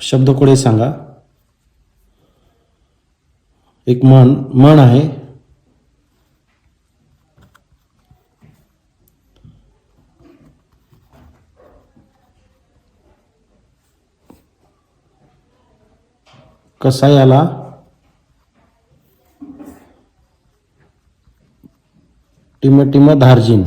शब्दकोडे सांगा. एक म्हण म्हण आहे. कसायाला? टिम टिम धार्जिन.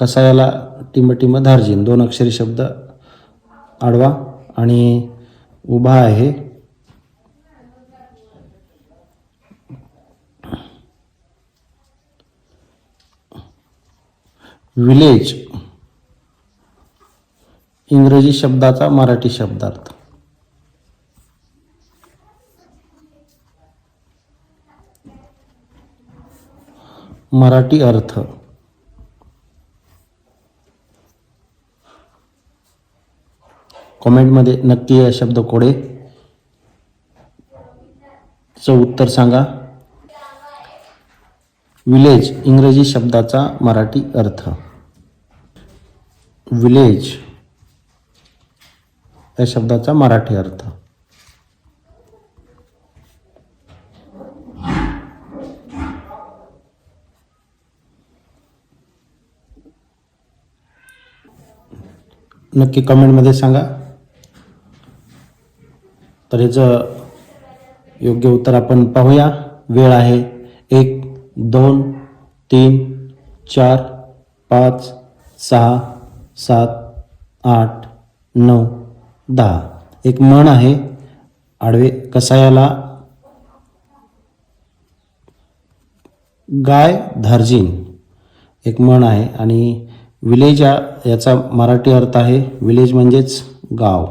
कसा याला टिम धार्जिन दोन अक्षरी शब्द आडवा आणि उभा आहे. विलेज. इंग्रजी शब्दाचा मराठी शब्दार्थ. मराठी अर्थ. कॉमेंटमध्ये नक्की या शब्द कोडे. चं उत्तर सांगा. विलेज इंग्रजी शब्दाचा मराठी अर्थ. विलेज या शब्दाचा मराठी अर्थ. नक्की कमेंटमध्ये सांगा. तर याचं योग्य उत्तर आपण पाहूया. वेळ आहे एक दोन तीन चार पाच सहा सात आठ नऊ दहा. एक म्हण आहे आडवे कसायाला गाय धार्जिन. एक म्हण आहे आणि विलेज याचा मराठी अर्थ आहे विलेज म्हणजेच गाव.